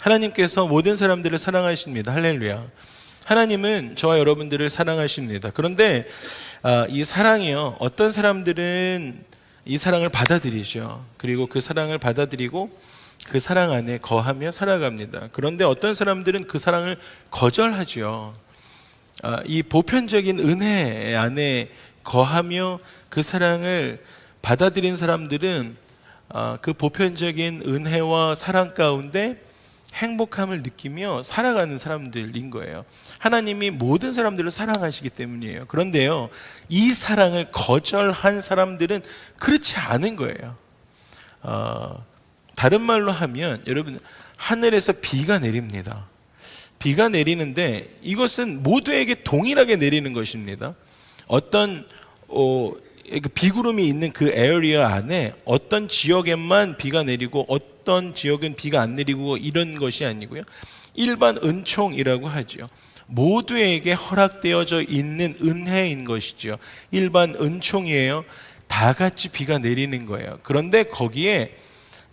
하나님께서 모든 사람들을 사랑하십니다. 할렐루야. 하나님은 저와 여러분들을 사랑하십니다. 그런데 아, 이 사랑이요. 어떤 사람들은 이 사랑을 받아들이죠. 그리고 그 사랑을 받아들이고 그 사랑 안에 거하며 살아갑니다. 그런데 어떤 사람들은 그 사랑을 거절하죠. 아, 이 보편적인 은혜 안에 거하며 그 사랑을 받아들인 사람들은 아, 그 보편적인 은혜와 사랑 가운데 행복함을 느끼며 살아가는 사람들인 거예요. 하나님이 모든 사람들을 사랑하시기 때문이에요. 그런데요, 이 사랑을 거절한 사람들은 그렇지 않은 거예요. 어, 다른 말로 하면 여러분 하늘에서 비가 내립니다. 비가 내리는데 이것은 모두에게 동일하게 내리는 것입니다. 어떤 어, 그 비구름이 있는 그 에어리어 안에 어떤 지역에만 비가 내리고 어떤 지역은 비가 안 내리고 이런 것이 아니고요. 일반 은총이라고 하죠. 모두에게 허락되어져 있는 은혜인 것이죠. 일반 은총이에요. 다 같이 비가 내리는 거예요. 그런데 거기에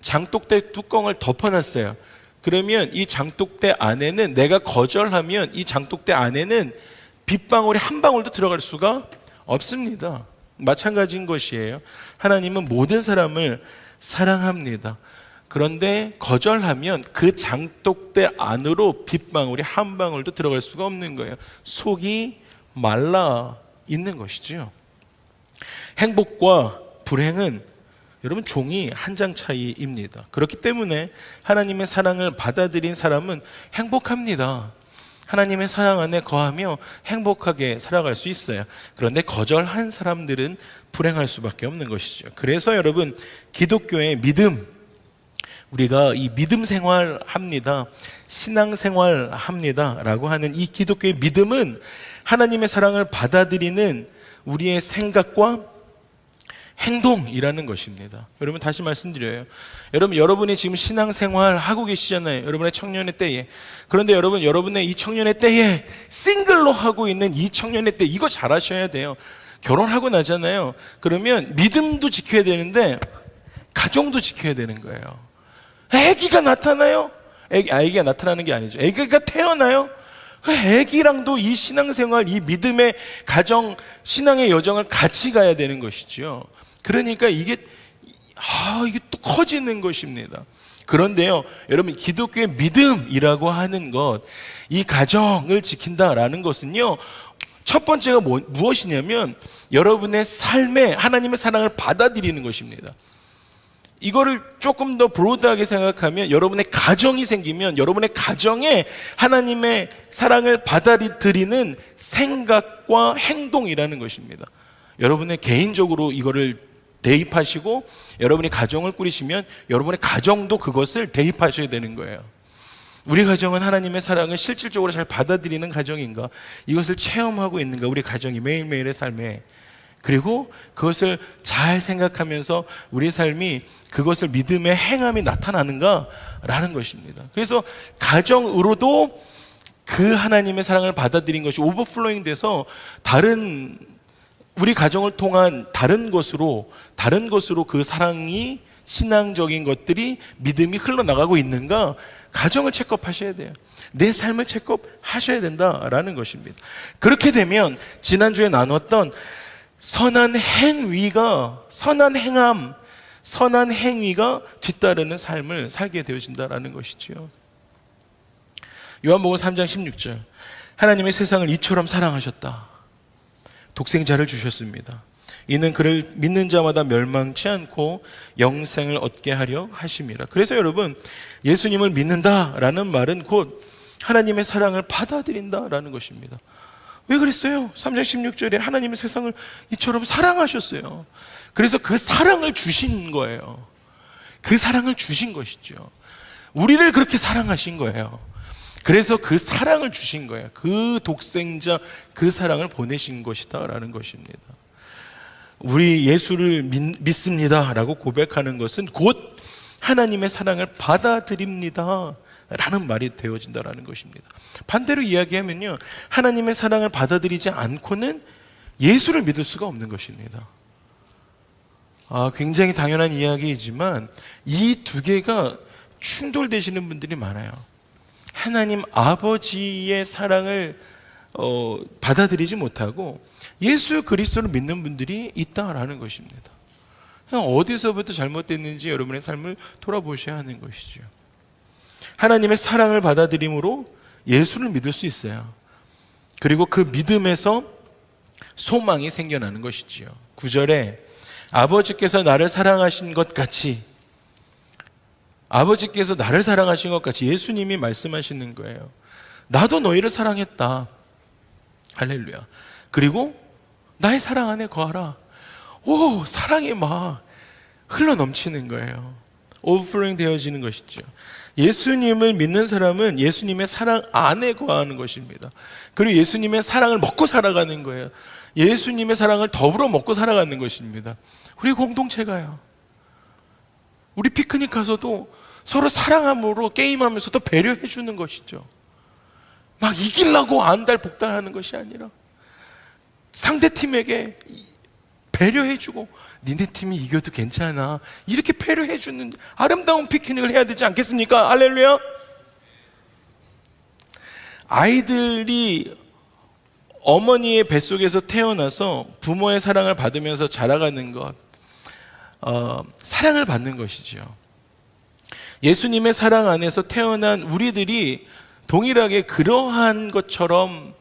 장독대 뚜껑을 덮어놨어요. 그러면 이 장독대 안에는 내가 거절하면 이 장독대 안에는 빗방울이 한 방울도 들어갈 수가 없습니다. 마찬가지인 것이에요. 하나님은 모든 사람을 사랑합니다. 그런데 거절하면 그 장독대 안으로 빗방울이 한 방울도 들어갈 수가 없는 거예요. 속이 말라 있는 것이죠. 행복과 불행은 여러분 종이 한 장 차이입니다. 그렇기 때문에 하나님의 사랑을 받아들인 사람은 행복합니다. 하나님의 사랑 안에 거하며 행복하게 살아갈 수 있어요. 그런데 거절한 사람들은 불행할 수밖에 없는 것이죠. 그래서 여러분 기독교의 믿음 우리가 이 믿음 생활 합니다. 신앙 생활 합니다 라고 하는 이 기독교의 믿음은 하나님의 사랑을 받아들이는 우리의 생각과 행동이라는 것입니다. 여러분 다시 말씀드려요. 여러분 여러분이 지금 신앙생활 하고 계시잖아요. 여러분의 청년의 때에. 그런데 여러분 여러분의 이 청년의 때에 싱글로 하고 있는 이 청년의 때 이거 잘하셔야 돼요. 결혼하고 나잖아요. 그러면 믿음도 지켜야 되는데 가정도 지켜야 되는 거예요. 아기가 나타나요? 아기, 아기가 나타나는 게 아니죠. 아기가 태어나요? 아기랑도 이 신앙생활, 이 믿음의 가정, 신앙의 여정을 같이 가야 되는 것이죠. 그러니까 이게 아 이게 또 커지는 것입니다. 그런데요, 여러분 기독교의 믿음이라고 하는 것, 이 가정을 지킨다라는 것은요. 첫 번째가 뭐, 무엇이냐면 여러분의 삶에 하나님의 사랑을 받아들이는 것입니다. 이거를 조금 더 브로드하게 생각하면 여러분의 가정이 생기면 여러분의 가정에 하나님의 사랑을 받아들이는 생각과 행동이라는 것입니다. 여러분의 개인적으로 이거를 대입하시고 여러분이 가정을 꾸리시면 여러분의 가정도 그것을 대입하셔야 되는 거예요. 우리 가정은 하나님의 사랑을 실질적으로 잘 받아들이는 가정인가? 이것을 체험하고 있는가? 우리 가정이 매일매일의 삶에. 그리고 그것을 잘 생각하면서 우리 삶이 그것을 믿음의 행함이 나타나는가? 라는 것입니다. 그래서 가정으로도 그 하나님의 사랑을 받아들인 것이 오버플로잉 돼서 다른 우리 가정을 통한 다른 것으로 다른 것으로 그 사랑이 신앙적인 것들이 믿음이 흘러나가고 있는가 가정을 체크하셔야 돼요. 내 삶을 체크하셔야 된다라는 것입니다. 그렇게 되면 지난주에 나눴던 선한 행위가 선한 행함 선한 행위가 뒤따르는 삶을 살게 되어진다라는 것이지요. 요한복음 3장 16절 하나님의 세상을 이처럼 사랑하셨다. 독생자를 주셨습니다. 이는 그를 믿는 자마다 멸망치 않고 영생을 얻게 하려 하심이라. 그래서 여러분, 예수님을 믿는다라는 말은 곧 하나님의 사랑을 받아들인다라는 것입니다. 왜 그랬어요? 3장 16절에 하나님의 세상을 이처럼 사랑하셨어요. 그래서 그 사랑을 주신 거예요. 그 사랑을 주신 것이죠. 우리를 그렇게 사랑하신 거예요. 그래서 그 사랑을 주신 거예요. 그 독생자, 그 사랑을 보내신 것이다라는 것입니다. 우리 예수를 믿, 습니다라고 고백하는 것은 곧 하나님의 사랑을 받아들입니다. 라는 말이 되어진다라는 것입니다. 반대로 이야기하면요. 하나님의 사랑을 받아들이지 않고는 예수를 믿을 수가 없는 것입니다. 아, 굉장히 당연한 이야기이지만 이 두 개가 충돌되시는 분들이 많아요. 하나님 아버지의 사랑을 어, 받아들이지 못하고 예수 그리스도를 믿는 분들이 있다라는 것입니다. 어디서부터 잘못됐는지 여러분의 삶을 돌아보셔야 하는 것이죠. 하나님의 사랑을 받아들임으로 예수를 믿을 수 있어요. 그리고 그 믿음에서 소망이 생겨나는 것이지요. 9절에 아버지께서 나를 사랑하신 것 같이 아버지께서 나를 사랑하신 것 같이 예수님이 말씀하시는 거예요. 나도 너희를 사랑했다. 할렐루야. 그리고 나의 사랑 안에 거하라. 오, 사랑이 막 흘러 넘치는 거예요. 오버플로잉 되어지는 것이죠. 예수님을 믿는 사람은 예수님의 사랑 안에 거하는 것입니다. 그리고 예수님의 사랑을 먹고 살아가는 거예요. 예수님의 사랑을 더불어 먹고 살아가는 것입니다. 우리 공동체가요. 우리 피크닉 가서도 서로 사랑함으로 게임하면서도 배려해 주는 것이죠. 막 이기려고 안달 복달하는 것이 아니라 상대 팀에게 배려해 주고 니네 팀이 이겨도 괜찮아. 이렇게 배려해 주는 아름다운 피크닉을 해야 되지 않겠습니까? 할렐루야. 아이들이 어머니의 뱃속에서 태어나서 부모의 사랑을 받으면서 자라가는 것, 어, 사랑을 받는 것이죠. 예수님의 사랑 안에서 태어난 우리들이 동일하게 그러한 것처럼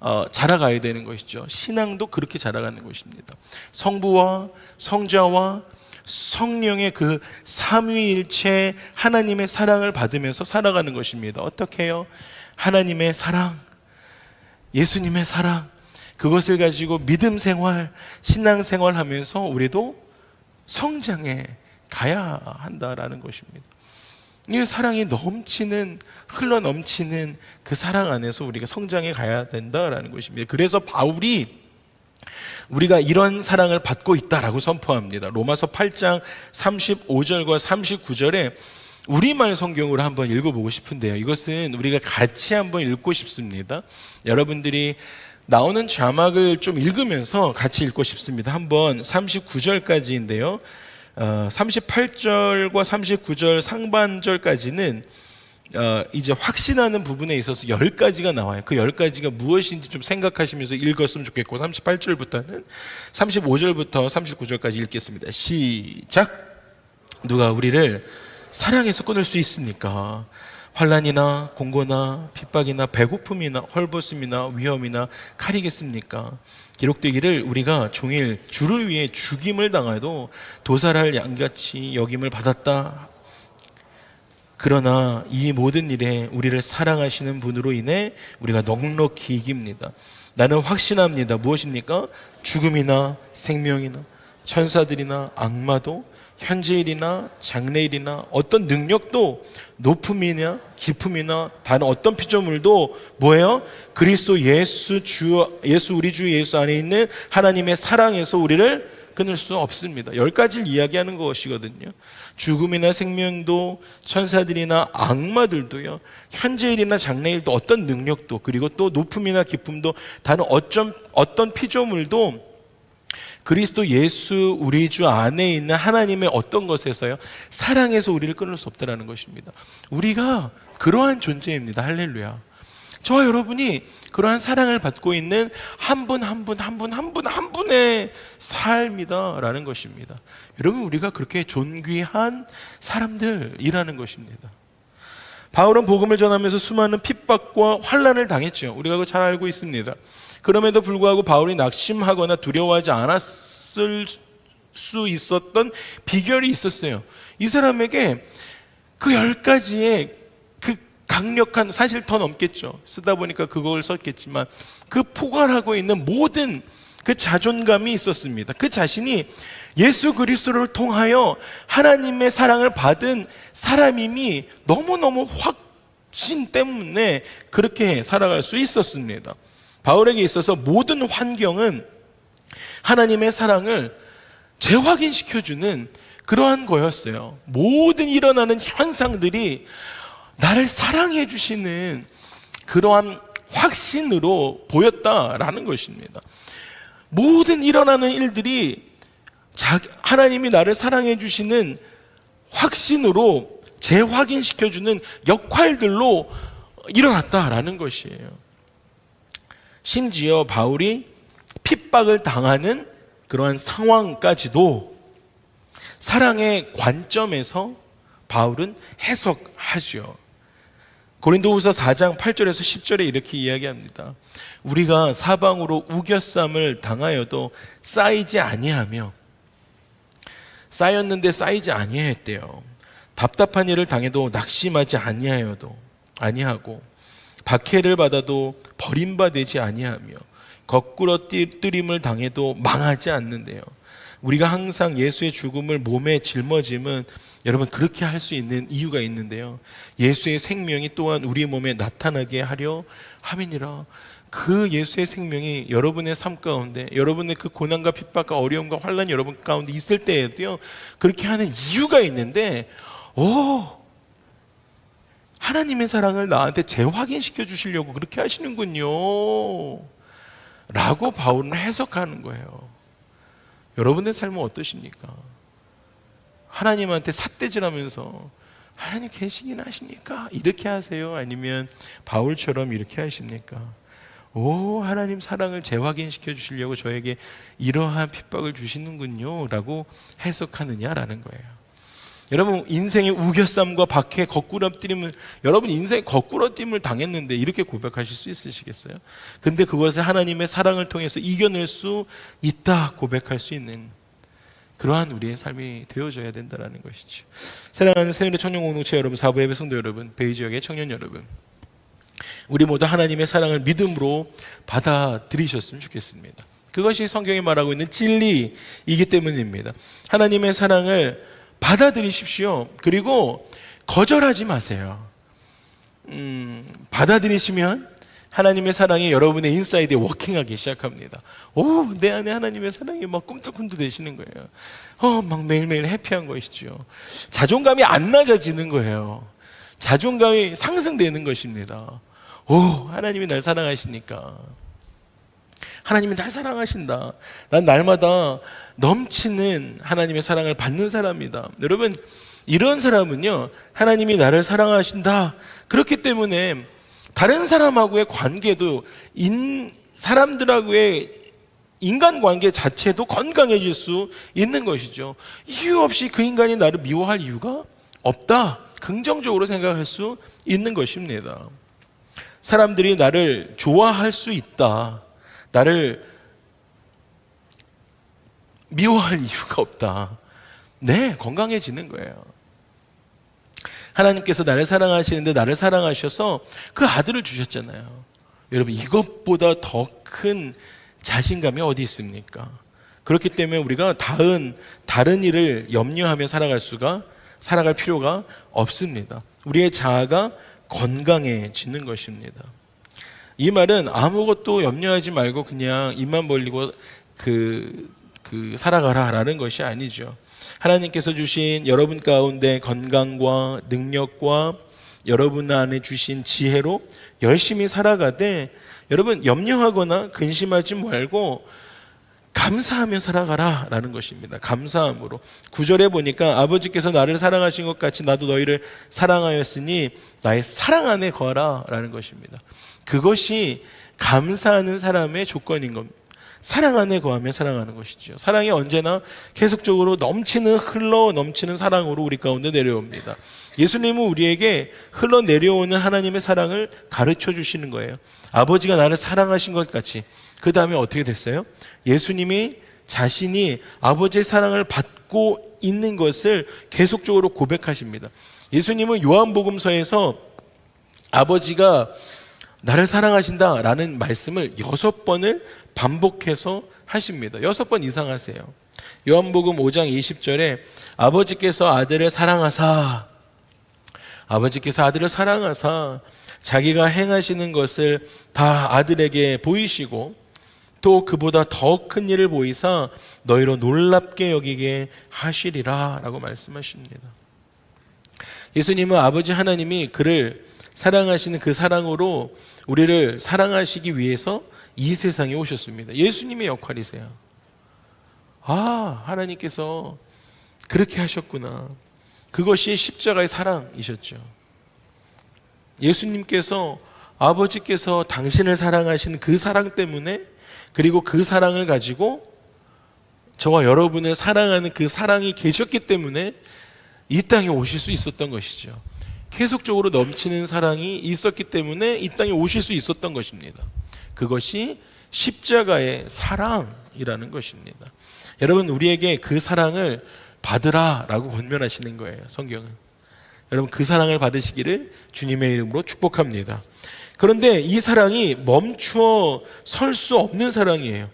어, 자라가야 되는 것이죠. 신앙도 그렇게 자라가는 것입니다. 성부와 성자와 성령의 그 삼위일체 하나님의 사랑을 받으면서 살아가는 것입니다. 어떻게 해요? 하나님의 사랑, 예수님의 사랑, 그것을 가지고 믿음 생활, 신앙 생활 하면서 우리도 성장해 가야 한다라는 것입니다. 이 사랑이 넘치는 흘러 넘치는 그 사랑 안에서 우리가 성장해 가야 된다라는 것입니다. 그래서 바울이 우리가 이런 사랑을 받고 있다라고 선포합니다. 로마서 8장 35절과 39절에 우리말 성경으로 한번 읽어보고 싶은데요. 이것은 우리가 같이 한번 읽고 싶습니다. 여러분들이 나오는 자막을 좀 읽으면서 같이 읽고 싶습니다. 한번 39절까지인데요. 어, 38절과 39절 상반절까지는 어, 이제 확신하는 부분에 있어서 10가지가 나와요. 그 10가지가 무엇인지 좀 생각하시면서 읽었으면 좋겠고 38절부터는 35절부터 39절까지 읽겠습니다. 시작. 누가 우리를 사랑해서 끊을 수 있습니까? 환란이나 공고나 핍박이나 배고픔이나 헐벗음이나 위험이나 칼이겠습니까? 기록되기를 우리가 종일 주를 위해 죽임을 당해도 도살할 양같이 여김을 받았다. 그러나 이 모든 일에 우리를 사랑하시는 분으로 인해 우리가 넉넉히 이깁니다. 나는 확신합니다. 무엇입니까? 죽음이나 생명이나 천사들이나 악마도 현재일이나 장래일이나 어떤 능력도 높음이나 기품이나 다른 어떤 피조물도 뭐예요? 그리스도 예수 주 예수 우리 주 예수 안에 있는 하나님의 사랑에서 우리를 끊을 수 없습니다. 열 가지를 이야기하는 것이거든요. 죽음이나 생명도 천사들이나 악마들도요. 현재일이나 장래일도 어떤 능력도 그리고 또 높음이나 기쁨도 다른 어떤 어떤 피조물도 그리스도 예수 우리 주 안에 있는 하나님의 어떤 것에서요 사랑에서 우리를 끊을 수 없다라는 것입니다. 우리가 그러한 존재입니다. 할렐루야. 저와 여러분이 그러한 사랑을 받고 있는 한 분 한 분 한 분 한 분 한 분의 삶이다라는 것입니다. 여러분 우리가 그렇게 존귀한 사람들이라는 것입니다. 바울은 복음을 전하면서 수많은 핍박과 환란을 당했죠. 우리가 그거 잘 알고 있습니다. 그럼에도 불구하고 바울이 낙심하거나 두려워하지 않았을 수 있었던 비결이 있었어요. 이 사람에게 그 열 가지의 그 강력한 사실 더 넘겠죠. 쓰다 보니까 그걸 썼겠지만 그 포괄하고 있는 모든 그 자존감이 있었습니다. 그 자신이 예수 그리스도를 통하여 하나님의 사랑을 받은 사람임이 너무너무 확신 때문에 그렇게 살아갈 수 있었습니다. 바울에게 있어서 모든 환경은 하나님의 사랑을 재확인시켜주는 그러한 거였어요. 모든 일어나는 현상들이 나를 사랑해 주시는 그러한 확신으로 보였다라는 것입니다. 모든 일어나는 일들이 하나님이 나를 사랑해 주시는 확신으로 재확인시켜 주는 역할들로 일어났다라는 것이에요. 심지어 바울이 핍박을 당하는 그러한 상황까지도 사랑의 관점에서 바울은 해석하죠. 고린도후서 4장 8절에서 10절에 이렇게 이야기합니다. 우리가 사방으로 우겨쌈을 당하여도 쌓이지 아니하며 쌓였는데 쌓이지 아니했대요. 답답한 일을 당해도 낙심하지 아니하여도 아니하고 박해를 받아도 버림받지 아니하며 거꾸로 띠뜨림을 당해도 망하지 않는데요. 우리가 항상 예수의 죽음을 몸에 짊어짐은 여러분 그렇게 할 수 있는 이유가 있는데요. 예수의 생명이 또한 우리 몸에 나타나게 하려 함이니라. 그 예수의 생명이 여러분의 삶 가운데 여러분의 그 고난과 핍박과 어려움과 환란이 여러분 가운데 있을 때에도요. 그렇게 하는 이유가 있는데 오 하나님의 사랑을 나한테 재확인시켜 주시려고 그렇게 하시는군요. 라고 바울은 해석하는 거예요. 여러분의 삶은 어떠십니까? 하나님한테 삿대질하면서 하나님 계시긴 하십니까? 이렇게 하세요? 아니면 바울처럼 이렇게 하십니까? 오, 하나님 사랑을 재확인시켜 주시려고 저에게 이러한 핍박을 주시는군요. 라고 해석하느냐라는 거예요. 여러분, 인생의 우겨쌈과 박해, 거꾸로 뛰림을, 여러분 인생의 거꾸로 뛰임을 당했는데 이렇게 고백하실 수 있으시겠어요? 근데 그것을 하나님의 사랑을 통해서 이겨낼 수 있다 고백할 수 있는 그러한 우리의 삶이 되어져야 된다는 것이죠. 사랑하는 새누리 청년 공동체 여러분, 사부 예배 성도 여러분, 베이 지역의 청년 여러분, 우리 모두 하나님의 사랑을 믿음으로 받아들이셨으면 좋겠습니다. 그것이 성경이 말하고 있는 진리이기 때문입니다. 하나님의 사랑을 받아들이십시오. 그리고 거절하지 마세요. 음, 받아들이시면 하나님의 사랑이 여러분의 인사이드에 워킹하기 시작합니다. 오, 내 안에 하나님의 사랑이 막 꿈틀꿈틀 되시는 거예요. 어, 막 매일매일 해피한 것이죠. 자존감이 안 낮아지는 거예요. 자존감이 상승되는 것입니다. 오, 하나님이 날 사랑하시니까. 하나님이 날 사랑하신다. 난 날마다 넘치는 하나님의 사랑을 받는 사람이다. 여러분, 이런 사람은요, 하나님이 나를 사랑하신다. 그렇기 때문에 다른 사람하고의 관계도 인, 사람들하고의 인간 관계 자체도 건강해질 수 있는 것이죠. 이유 없이 그 인간이 나를 미워할 이유가 없다. 긍정적으로 생각할 수 있는 것입니다. 사람들이 나를 좋아할 수 있다. 나를 미워할 이유가 없다. 네, 건강해지는 거예요. 하나님께서 나를 사랑하시는데 나를 사랑하셔서 그 아들을 주셨잖아요. 여러분, 이것보다 더 큰 자신감이 어디 있습니까? 그렇기 때문에 우리가 다른, 다른 일을 염려하며 살아갈 수가, 살아갈 필요가 없습니다. 우리의 자아가 건강해지는 것입니다. 이 말은 아무것도 염려하지 말고 그냥 입만 벌리고 그, 그 살아가라 라는 것이 아니죠. 하나님께서 주신 여러분 가운데 건강과 능력과 여러분 안에 주신 지혜로 열심히 살아가되 여러분 염려하거나 근심하지 말고 감사하며 살아가라 라는 것입니다. 감사함으로. 구절에 보니까 아버지께서 나를 사랑하신 것 같이 나도 너희를 사랑하였으니 나의 사랑 안에 거하라 라는 것입니다. 그것이 감사하는 사람의 조건인 겁니다. 사랑 안에 거하며 사랑하는 것이죠. 사랑이 언제나 계속적으로 넘치는 흘러 넘치는 사랑으로 우리 가운데 내려옵니다. 예수님은 우리에게 흘러 내려오는 하나님의 사랑을 가르쳐 주시는 거예요. 아버지가 나를 사랑하신 것 같이 그 다음에 어떻게 됐어요? 예수님이 자신이 아버지의 사랑을 받고 있는 것을 계속적으로 고백하십니다. 예수님은 요한복음서에서 아버지가 나를 사랑하신다 라는 말씀을 여섯 번을 반복해서 하십니다. 여섯 번 이상 하세요. 요한복음 5장 20절에 아버지께서 아들을 사랑하사 아버지께서 아들을 사랑하사 자기가 행하시는 것을 다 아들에게 보이시고 또 그보다 더 큰 일을 보이사 너희로 놀랍게 여기게 하시리라 라고 말씀하십니다. 예수님은 아버지 하나님이 그를 사랑하시는 그 사랑으로 우리를 사랑하시기 위해서 이 세상에 오셨습니다. 예수님의 역할이세요. 아, 하나님께서 그렇게 하셨구나. 그것이 십자가의 사랑이셨죠. 예수님께서 아버지께서 당신을 사랑하신 그 사랑 때문에 그리고 그 사랑을 가지고 저와 여러분을 사랑하는 그 사랑이 계셨기 때문에 이 땅에 오실 수 있었던 것이죠. 계속적으로 넘치는 사랑이 있었기 때문에 이 땅에 오실 수 있었던 것입니다. 그것이 십자가의 사랑이라는 것입니다. 여러분 우리에게 그 사랑을 받으라라고 권면하시는 거예요. 성경은. 여러분 그 사랑을 받으시기를 주님의 이름으로 축복합니다. 그런데 이 사랑이 멈추어 설 수 없는 사랑이에요.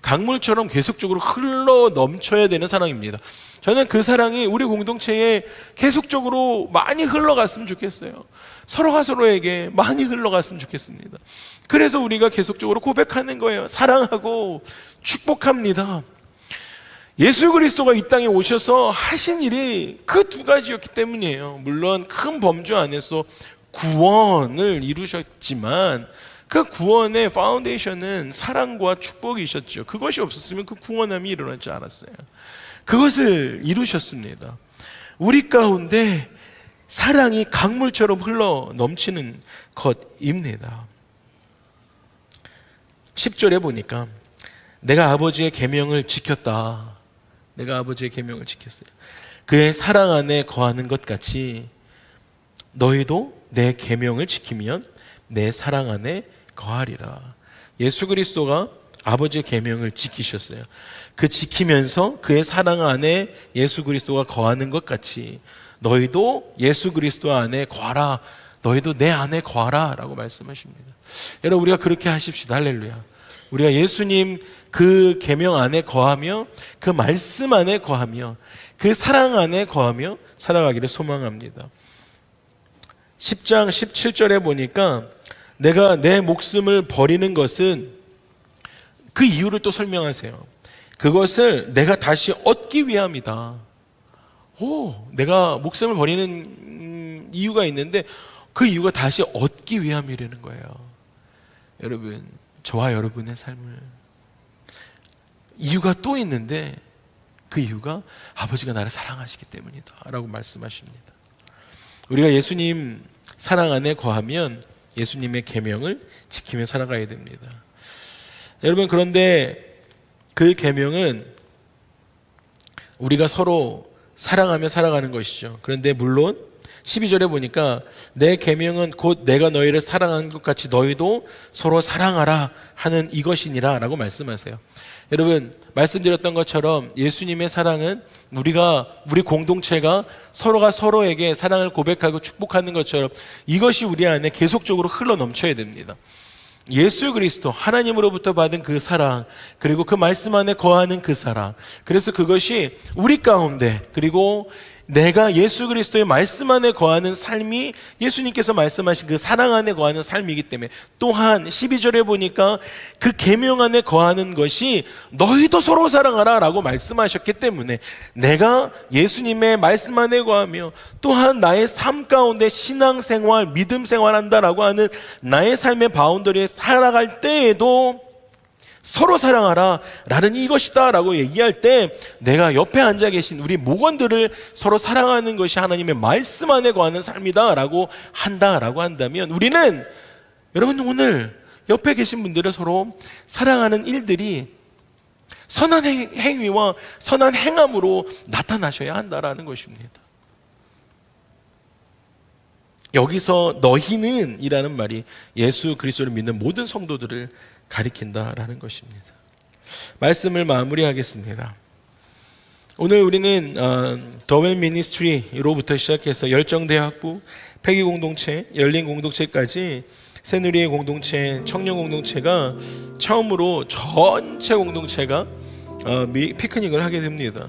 강물처럼 계속적으로 흘러 넘쳐야 되는 사랑입니다. 저는 그 사랑이 우리 공동체에 계속적으로 많이 흘러갔으면 좋겠어요. 서로가 서로에게 많이 흘러갔으면 좋겠습니다. 그래서 우리가 계속적으로 고백하는 거예요. 사랑하고 축복합니다. 예수 그리스도가 이 땅에 오셔서 하신 일이 그 두 가지였기 때문이에요. 물론 큰 범주 안에서 구원을 이루셨지만 그 구원의 파운데이션은 사랑과 축복이셨죠. 그것이 없었으면 그 구원함이 일어나지 않았어요. 그것을 이루셨습니다. 우리 가운데 사랑이 강물처럼 흘러 넘치는 것입니다. 10절에 보니까 내가 아버지의 계명을 지켰다. 내가 아버지의 계명을 지켰어요. 그의 사랑 안에 거하는 것 같이 너희도 내 계명을 지키면 내 사랑 안에 거하리라. 예수 그리스도가 아버지의 계명을 지키셨어요. 그 지키면서 그의 사랑 안에 예수 그리스도가 거하는 것 같이 너희도 예수 그리스도 안에 거하라. 너희도 내 안에 거하라 라고 말씀하십니다. 여러분 우리가 그렇게 하십시다. 할렐루야. 우리가 예수님 그 계명 안에 거하며 그 말씀 안에 거하며 그 사랑 안에 거하며 살아가기를 소망합니다. 10장 17절에 보니까 내가 내 목숨을 버리는 것은 그 이유를 또 설명하세요. 그것을 내가 다시 얻기 위함이다. 오, 내가 목숨을 버리는 이유가 있는데 그 이유가 다시 얻기 위함이라는 거예요. 여러분, 저와 여러분의 삶을 이유가 또 있는데 그 이유가 아버지가 나를 사랑하시기 때문이다. 라고 말씀하십니다. 우리가 예수님 사랑 안에 거하면 예수님의 계명을 지키며 살아가야 됩니다. 여러분 그런데 그 계명은 우리가 서로 사랑하며 살아가는 것이죠. 그런데 물론 12절에 보니까 내 계명은 곧 내가 너희를 사랑한 것 같이 너희도 서로 사랑하라 하는 이것이니라라고 말씀하세요. 여러분 말씀드렸던 것처럼 예수님의 사랑은 우리가 우리 공동체가 서로가 서로에게 사랑을 고백하고 축복하는 것처럼 이것이 우리 안에 계속적으로 흘러 넘쳐야 됩니다. 예수 그리스도 하나님으로부터 받은 그 사랑 그리고 그 말씀 안에 거하는 그 사랑. 그래서 그것이 우리 가운데 그리고 내가 예수 그리스도의 말씀 안에 거하는 삶이 예수님께서 말씀하신 그 사랑 안에 거하는 삶이기 때문에 또한 12절에 보니까 그 계명 안에 거하는 것이 너희도 서로 사랑하라라고 말씀하셨기 때문에 내가 예수님의 말씀 안에 거하며 또한 나의 삶 가운데 신앙 생활, 믿음 생활한다라고 하는 나의 삶의 바운더리에 살아갈 때에도 서로 사랑하라 라는 이것이다 라고 얘기할 때 내가 옆에 앉아 계신 우리 목원들을 서로 사랑하는 것이 하나님의 말씀 안에 거하는 삶이다 라고 한다 라고 한다면 우리는 여러분 오늘 옆에 계신 분들을 서로 사랑하는 일들이 선한 행위와 선한 행함으로 나타나셔야 한다라는 것입니다. 여기서 너희는 이라는 말이 예수 그리스도를 믿는 모든 성도들을 가리킨다라는 것입니다. 말씀을 마무리하겠습니다. 오늘 우리는 어, 더웬 미니스트리로부터 시작해서 열정대학부, 폐기공동체, 열린공동체까지 새누리의 공동체, 청년 공동체가 처음으로 전체 공동체가 어, 피크닉을 하게 됩니다.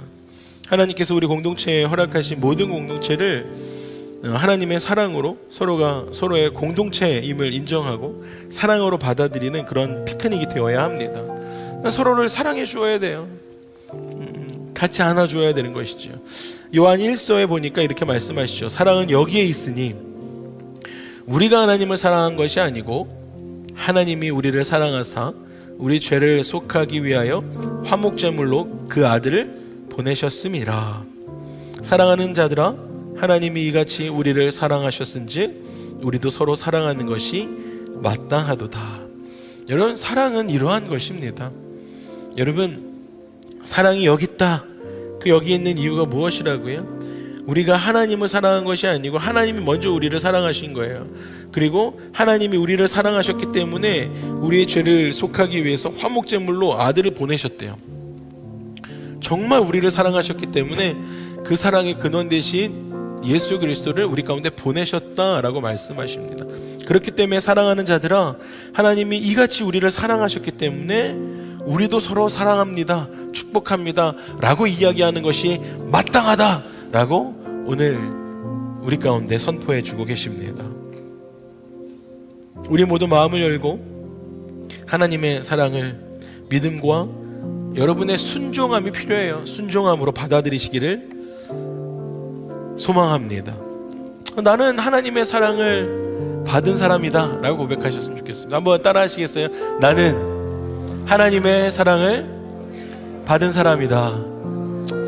하나님께서 우리 공동체에 허락하신 모든 공동체를 어, 하나님의 사랑으로 서로가 서로의 공동체임을 인정하고 사랑으로 받아들이는 그런 피크닉이 되어야 합니다. 서로를 사랑해 주어야 돼요. 음, 같이 안아 주어야 되는 것이죠. 요한 1서에 보니까 이렇게 말씀하시죠. 사랑은 여기에 있으니 우리가 하나님을 사랑한 것이 아니고 하나님이 우리를 사랑하사 우리 죄를 속하기 위하여 화목제물로 그 아들을 보내셨음이라. 사랑하는 자들아 하나님이 이같이 우리를 사랑하셨은지 우리도 서로 사랑하는 것이 마땅하도다. 여러분 사랑은 이러한 것입니다. 여러분 사랑이 여기 있다. 그 여기 있는 이유가 무엇이라고요? 우리가 하나님을 사랑한 것이 아니고 하나님이 먼저 우리를 사랑하신 거예요. 그리고 하나님이 우리를 사랑하셨기 때문에 우리의 죄를 속하기 위해서 화목제물로 아들을 보내셨대요. 정말 우리를 사랑하셨기 때문에 그 사랑의 근원 대신 예수 그리스도를 우리 가운데 보내셨다라고 말씀하십니다. 그렇기 때문에 사랑하는 자들아 하나님이 이같이 우리를 사랑하셨기 때문에 우리도 서로 사랑합니다. 축복합니다. 라고 이야기하는 것이 마땅하다 라고 오늘 우리 가운데 선포해 주고 계십니다. 우리 모두 마음을 열고 하나님의 사랑을 믿음과 여러분의 순종함이 필요해요. 순종함으로 받아들이시기를 소망합니다. 나는 하나님의 사랑을 받은 사람이다 라고 고백하셨으면 좋겠습니다. 한번 따라 하시겠어요? 나는 하나님의 사랑을 받은 사람이다.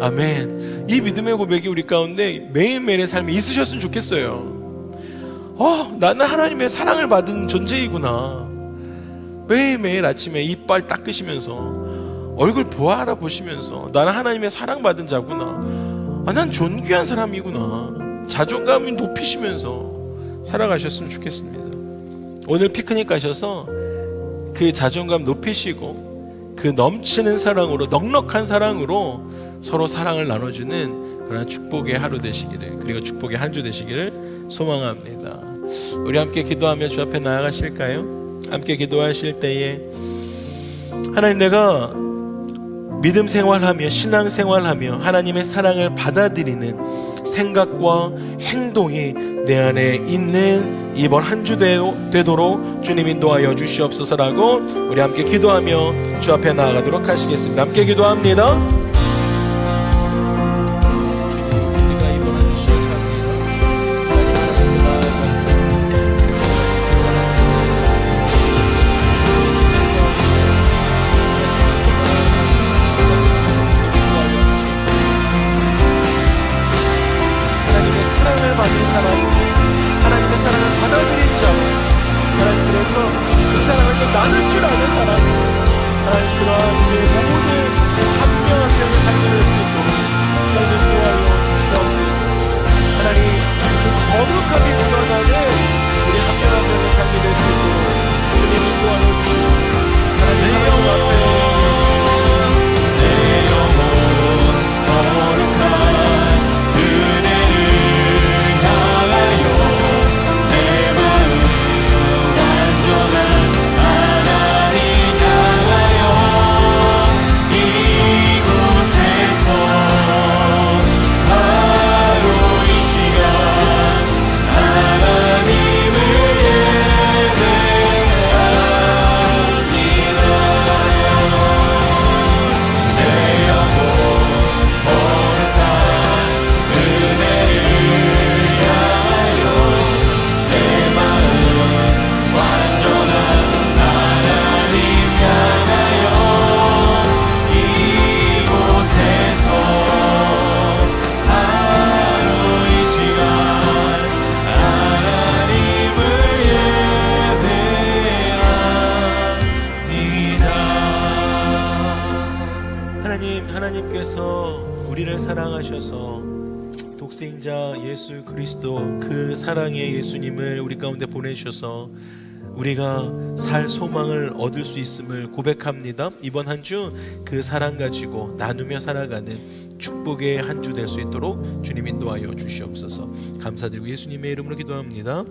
아멘. 이 믿음의 고백이 우리 가운데 매일매일의 삶에 있으셨으면 좋겠어요. 어, 나는 하나님의 사랑을 받은 존재이구나. 매일매일 아침에 이빨 닦으시면서 얼굴 보아라 보시면서 나는 하나님의 사랑받은 자구나. 아, 난 존귀한 사람이구나. 자존감이 높이시면서 살아가셨으면 좋겠습니다. 오늘 피크닉 가셔서 그 자존감 높이시고 그 넘치는 사랑으로 넉넉한 사랑으로 서로 사랑을 나눠주는 그런 축복의 하루 되시기를 그리고 축복의 한 주 되시기를 소망합니다. 우리 함께 기도하며 주 앞에 나아가실까요? 함께 기도하실 때에 하나님 내가 믿음 생활하며 신앙 생활하며 하나님의 사랑을 받아들이는 생각과 행동이 내 안에 있는 이번 한 주 되도록 주님 인도하여 주시옵소서라고 우리 함께 기도하며 주 앞에 나아가도록 하시겠습니다. 함께 기도합니다. 예수님을 우리 가운데 보내주셔서 우리가 살 소망을 얻을 수 있음을 고백합니다. 이번 한 주 그 사랑 가지고 나누며 살아가는 축복의 한 주 될 수 있도록 주님 인도하여 주시옵소서. 감사드리고 예수님의 이름으로 기도합니다.